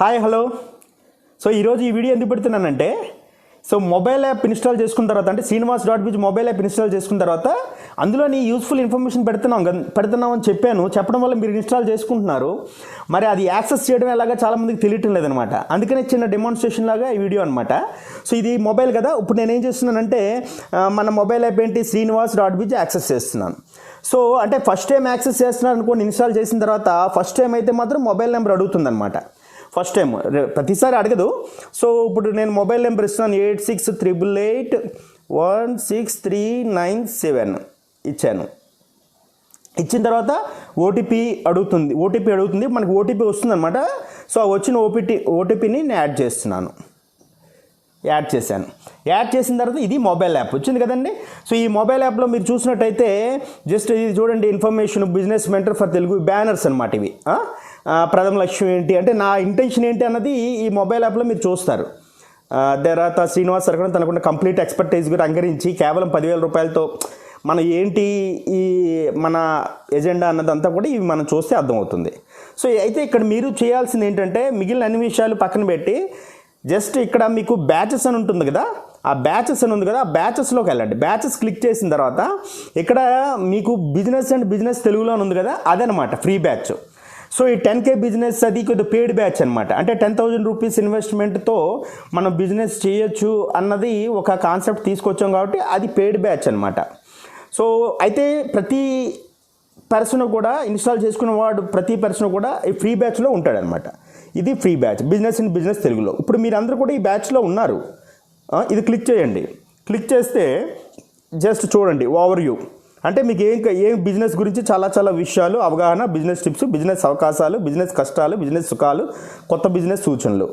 Hi hello so ఈరోజు ఈ video ఎందుకు పెడుతున్నానంటే సో మొబైల్ యాప్ ఇన్స్టాల్ చేసుకున్న తర్వాత అంటే Srinivas dot biz mobile app install చేసుకున్న తర్వాత అందులోని యూస్ఫుల్ ఇన్ఫర్మేషన్ పెడుతున్నాం పెడుతున్నాం అని చెప్పాను. చెప్పడం వల్ల మీరు ఇన్స్టాల్ చేసుకుంటున్నారు. మరి అది యాక్సెస్ చేయడం ఎలాగా చాలామందికి తెలియటం లేదనమాట. అందుకనే చిన్న డెమాన్స్ట్రేషన్ లాగా ఈ వీడియో అనమాట సో ఇది మొబైల్ కదా. ఇప్పుడు నేను ఏం చేస్తున్నానంటే మన మొబైల్ యాప్ ఏంటి? శ్రీనివాస్ డాట్ బిజ్ యాక్సెస్ చేస్తున్నాను. సో అంటే ఫస్ట్ టైం యాక్సెస్ చేస్తున్నాను అనుకోండి ఇన్స్టాల్ చేసిన తర్వాత ఫస్ట్ టైం అయితే మాత్రం మొబైల్ నెంబర్ అడుగుతుందన్నమాట. ఫస్ట్ టైం ప్రతిసారి అడగదు. సో ఇప్పుడు నేను మొబైల్ నెంబర్ ఇస్తున్నాను. Eight six triple eight one six three nine seven ఇచ్చాను. ఇచ్చిన తర్వాత ఓటీపీ అడుగుతుంది. ఓటీపీ అడుగుతుంది. మనకి ఓటీపీ వస్తుందన్నమాట. సో వచ్చిన ఓపీటీ ఓటీపీని నేను యాడ్ చేస్తున్నాను. యాడ్ చేశాను. యాడ్ చేసిన తర్వాత ఇది మొబైల్ యాప్. వచ్చింది కదండి? సో ఈ మొబైల్ యాప్లో మీరు చూసినట్టయితే జస్ట్ ఇది చూడండి information business mentor for Telugu banners అనమాట ఇవి. ప్రథమ లక్ష్యం ఏంటి అంటే నా ఇంటెన్షన్ ఏంటి అన్నది ఈ మొబైల్ యాప్లో మీరు చూస్తారు. తర్వాత శ్రీనివాస్ సరకడం తనకున్న కంప్లీట్ ఎక్స్పర్టైజ్ కూడా అంగరించి కేవలం పదివేల రూపాయలతో మన ఏంటి ఈ మన ఎజెండా అన్నదంతా కూడా ఇవి మనం చూస్తే అర్థమవుతుంది. సో అయితే ఇక్కడ మీరు చేయాల్సింది ఏంటంటే మిగిలిన అన్ని విషయాలు పక్కన పెట్టి జస్ట్ ఇక్కడ మీకు బ్యాచెస్ అని ఉంటుంది కదా ఆ బ్యాచెస్ అని ఉంది కదా ఆ బ్యాచెస్లోకి వెళ్ళండి. బ్యాచెస్ క్లిక్ చేసిన తర్వాత ఇక్కడ మీకు బిజినెస్ అండ్ బిజినెస్ తెలుగులో అని ఉంది కదా అదనమాట ఫ్రీ బ్యాచ్ సో ఈ టెన్ కే బిజినెస్ అది కొద్దిగా పేడ్ బ్యాచ్ అనమాట అంటే టెన్ థౌజండ్ రూపీస్ ఇన్వెస్ట్మెంట్తో మనం బిజినెస్ చేయొచ్చు అన్నది ఒక కాన్సెప్ట్ తీసుకొచ్చాం కాబట్టి అది పేడ్ బ్యాచ్ అనమాట సో అయితే ప్రతి పర్సన్ కూడా ఇన్స్టాల్ చేసుకున్న వాడు ప్రతి పర్సన్ కూడా ఈ ఫ్రీ బ్యాచ్లో ఉంటాడనమాట ఇది free batch business in business తెలుగులో. ఇప్పుడు మీరందరూ కూడా ఈ బ్యాచ్లో ఉన్నారు. ఇది క్లిక్ చేయండి. క్లిక్ చేస్తే జస్ట్ చూడండి ఓవర్ వ్యూ అంటే మీకు ఏం ఏం బిజినెస్ గురించి చాలా చాలా విషయాలు అవగాహన బిజినెస్ టిప్స్ బిజినెస్ అవకాశాలు బిజినెస్ కష్టాలు బిజినెస్ సుఖాలు కొత్త బిజినెస్ సూచనలు.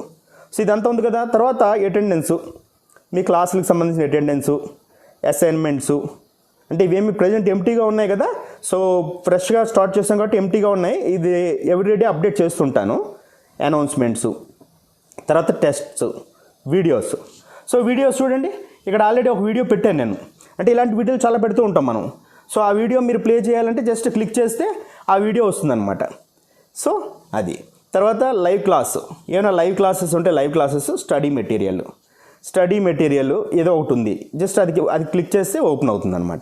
సో ఇదంతా ఉంది కదా. తర్వాత అటెండెన్సు మీ క్లాసులకు సంబంధించిన అటెండెన్సు అసైన్మెంట్సు అంటే ఇవేమి ప్రజెంట్ ఎంటీగా ఉన్నాయి కదా. సో ఫ్రెష్గా స్టార్ట్ చేస్తాం కాబట్టి ఎంటీగా ఉన్నాయి. ఇది ఎవ్రీడే అప్డేట్ చేస్తుంటాను. అనౌన్స్మెంట్స్ తర్వాత టెస్ట్స్ వీడియోస్ సో వీడియోస్ చూడండి. ఇక్కడ ఆల్రెడీ ఒక వీడియో పెట్టాను నేను. అంటే ఇలాంటి వీడియోలు చాలా పెడుతూ ఉంటాం మనం. సో ఆ వీడియో మీరు ప్లే చేయాలంటే జస్ట్ క్లిక్ చేస్తే ఆ వీడియో వస్తుందన్నమాట. సో అది. తర్వాత లైవ్ క్లాస్. ఏమైనా లైవ్ క్లాసెస్ ఉంటే live classes study material. Study material ఏదో ఒకటి ఉంది. జస్ట్ అది అది క్లిక్ చేస్తే ఓపెన్ అవుతుంది అనమాట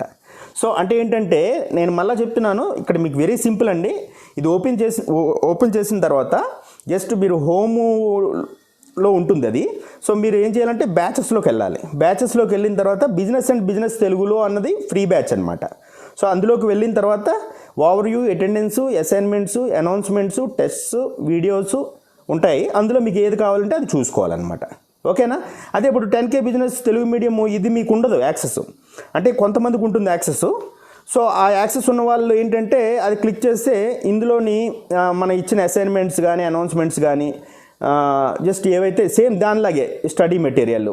సో అంటే ఏంటంటే నేను మళ్ళీ చెప్తున్నాను ఇక్కడ మీకు వెరీ సింపుల్ అండి. ఇది ఓపెన్ చేసి ఓ- ఓపెన్ చేసిన తర్వాత జస్ట్ మీరు హోములో ఉంటుంది అది. సో మీరు ఏం చేయాలంటే బ్యాచెస్లోకి వెళ్ళాలి. బ్యాచెస్లోకి వెళ్ళిన తర్వాత బిజినెస్ అండ్ బిజినెస్ తెలుగులో అన్నది ఫ్రీ బ్యాచ్ అనమాట సో అందులోకి వెళ్ళిన తర్వాత overview attendance assignments announcements tests videos ఉంటాయి. అందులో మీకు ఏది కావాలంటే అది చూసుకోవాలన్నమాట. ఓకేనా? అదే ఇప్పుడు ten K business Telugu medium ఇది మీకు ఉండదు యాక్సెస్ అంటే కొంతమందికి ఉంటుంది యాక్సెస్ సో ఆ యాక్సెస్ ఉన్న వాళ్ళు ఏంటంటే అది క్లిక్ చేస్తే ఇందులోని మన ఇచ్చిన అసైన్మెంట్స్ కానీ అనౌన్స్మెంట్స్ కానీ జస్ట్ ఏవైతే same దానిలాగే study material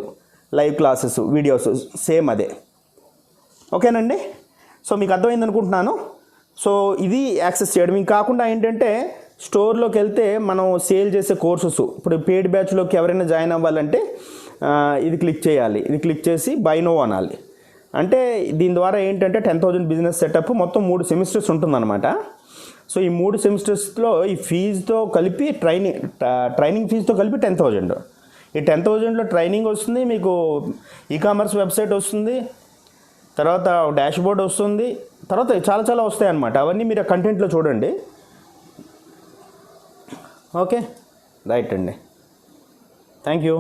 live classes videos same అదే. ఓకేనండి? సో మీకు అర్థమైంది అనుకుంటున్నాను. సో ఇది యాక్సెస్ చేయడం. ఇంకా కాకుండా ఏంటంటే స్టోర్లోకి వెళ్తే మనం సేల్ చేసే కోర్సెస్ ఇప్పుడు పెయిడ్ బ్యాచ్లోకి ఎవరైనా జాయిన్ అవ్వాలంటే ఇది క్లిక్ చేయాలి. ఇది క్లిక్ చేసి బైనో అనాలి. అంటే దీని ద్వారా ఏంటంటే టెన్ థౌజండ్ బిజినెస్ సెటప్ మొత్తం మూడు సెమిస్టర్స్ ఉంటుందన్నమాట. సో ఈ మూడు సెమిస్టర్స్లో ఈ ఫీజుతో కలిపి ట్రైనింగ్ ట్రైనింగ్ ఫీజుతో కలిపి టెన్ థౌజండ్ ఈ టెన్ థౌజండ్లో ట్రైనింగ్ వస్తుంది మీకు ఈ కామర్స్ వెబ్సైట్ వస్తుంది తర్వాత డాష్ బోర్డ్ వస్తుంది. తర్వాత చాలా చాలా వస్తాయి అన్నమాట అవన్నీ మీరు కంటెంట్లో చూడండి. ఓకే. రైట్ అండి. Thank you